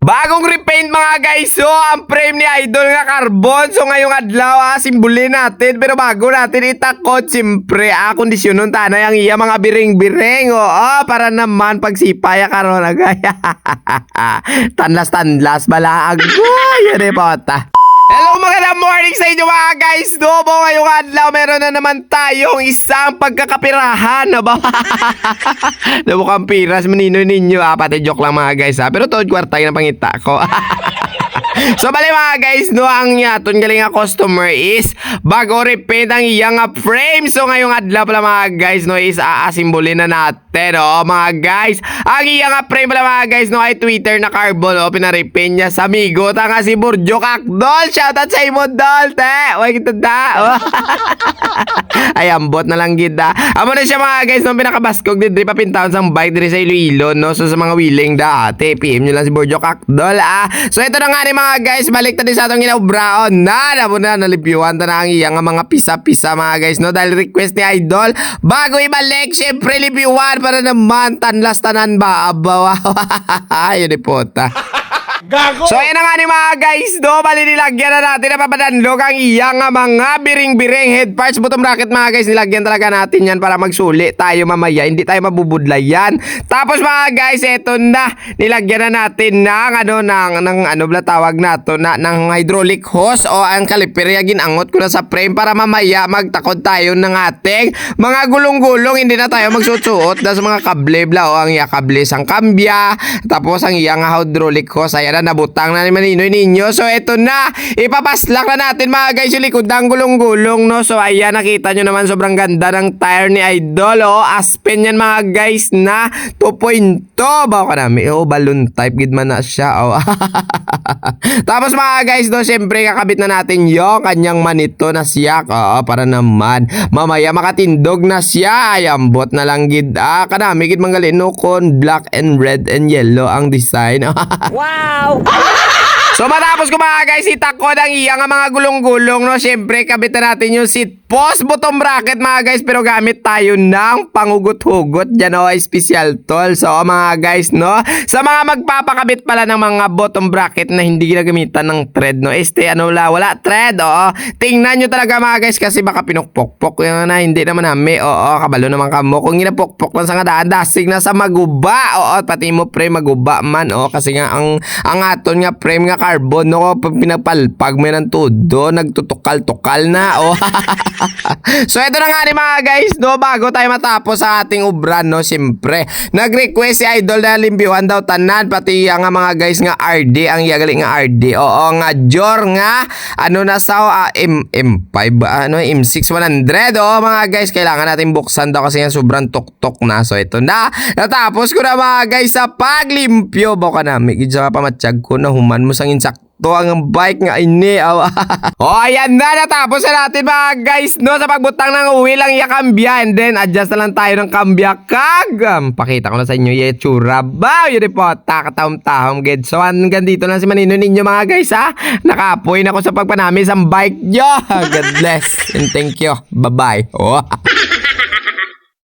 Bagong repaint mga guys, so ang frame ni Idol nga carbon. So ngayong adlaw, ah, simbulin natin. Pero bago natin itakot, siyempre, ah, kondisyonon tanay ang iya mga biring-biring. Oo, para naman pagsipaya karon agay. Tanlas-tanlas, balaag. Ay, yan eh, pota. Hello mga morning sa inyo mga guys. Dobo ngayong adlaw meron na naman tayong isang pagkakapirahan na ba? Dobo kang piras manino ninyo ah. Pati joke lang mga guys ah. Pero tood kwarta yung pangita ko So bali mga guys no ang yaton galing nga customer is bago repaint ang iyang nga frame. So ngayong adlaw pala mga guys no is aasimbolin na natin oh mga guys. Ang iyang nga frame pala mga guys no ay Twitter na carbon oh pinarepaint niya sa amigo ta nga si Burjo Kakdol. Shoutout sa imo dol te. Wag kita da. Ay ambot na lang gida. Amo na siya mga guys no pinakabaskog diri pa pintaon sang bike diri sa Iloilo no so sa mga willing dati PM nyo lang si Burjo Kakdol ah. So ito na nga ni mga guys balik ta din sa atong ginaubraon na namo na nalibyuhan ta na ang iyang mga pisa-pisa mga guys no? Dahil request ni Idol bago ibalik syempre libyuhan para naman tanlas tanan ba? Abaw yun ni puta Gago! So ayan na nga ni mga guys do Bali nilagyan na natin na papadanlog ang iyang mga biring-biring head parts. Bottom bracket mga guys Nilagyan talaga natin yan para magsuli tayo mamaya. Hindi tayo mabubudlay yan Tapos mga guys eto na. Nilagyan na natin ng ano ng, ng ano bla tawag na to na, ng hydraulic hose o ang caliper ya ginangot ko na sa frame para mamaya magtakod tayo ng ating mga gulong-gulong. Hindi na tayo magsusuot na sa mga kable bla o ang iya kable sang kambya. Tapos ang iya nga hydraulic hose ayan na nabutang na ni Maninoy ninyo. So eto na. Ipapaslak na natin mga guys yung likod ng gulong-gulong no? So ayan nakita nyo naman sobrang ganda ng tire ni Idol oh. Aspen yan mga guys na 2.2 ba ka namin. Oh balloon type. Gid man na siya oh. Tapos mga guys no syempre kakabit na natin yung kanyang manito na siyak. Oo para naman. Mamaya makatindog na siya. Ay ambot na lang gid. Ah kanami gid manggalin no? Kon black and red and yellow ang design. Wow! So matapos ko mga guys, itakod ang iyang mga gulong-gulong no. Siyempre, kabit na natin yung seat post bottom bracket mga guys. Pero gamit tayo ng pangugot-hugot dyan o, special tool. So mga guys no, sa mga magpapakabit pala ng mga bottom bracket na hindi ginagamitan ng thread no. Este ano la, wala thread oo. Tingnan nyo talaga mga guys kasi baka pinukpok-pok yung na hindi naman nami. Oo, kabalo naman kamo. Kung ginapokpok lang sa nga daan, dasig na sa maguba. Oo, pati mo pre maguba man. Oo, kasi nga ang ang aton nga frame nga carbon no pag pinapalpag mo ng todo nagtutukal-tukal na oh so ito na nga ni mga guys no? Bago tayo matapos sa ating ubran no? Siyempre nag-request si idol na limbiwan daw tanan pati ang nga mga guys nga RD ang yagali nga RD oo nga Jor nga ano na sa uh, M M5 ba? ano M6 100 oh mga guys kailangan natin buksan daw kasi nga sobrang tuktok na. So ito na natapos ko na mga guys sa paglimpyo. Baka na may gidya pamatsyag ko na human mo sang insakto ang bike nga ini oh ayan na natapos na natin mga guys no? Sa pagbutang ng uwi lang iya kambya and then adjust na lang tayo ng kambya kag um, pakita ko na sa inyo yung tsura ba yun po takatahom-tahom ged so hanggang dito lang si Manino ninyo mga guys ha? Nakapoy na ako sa pagpanami sa bike nyo. God bless and thank you. Bye bye oh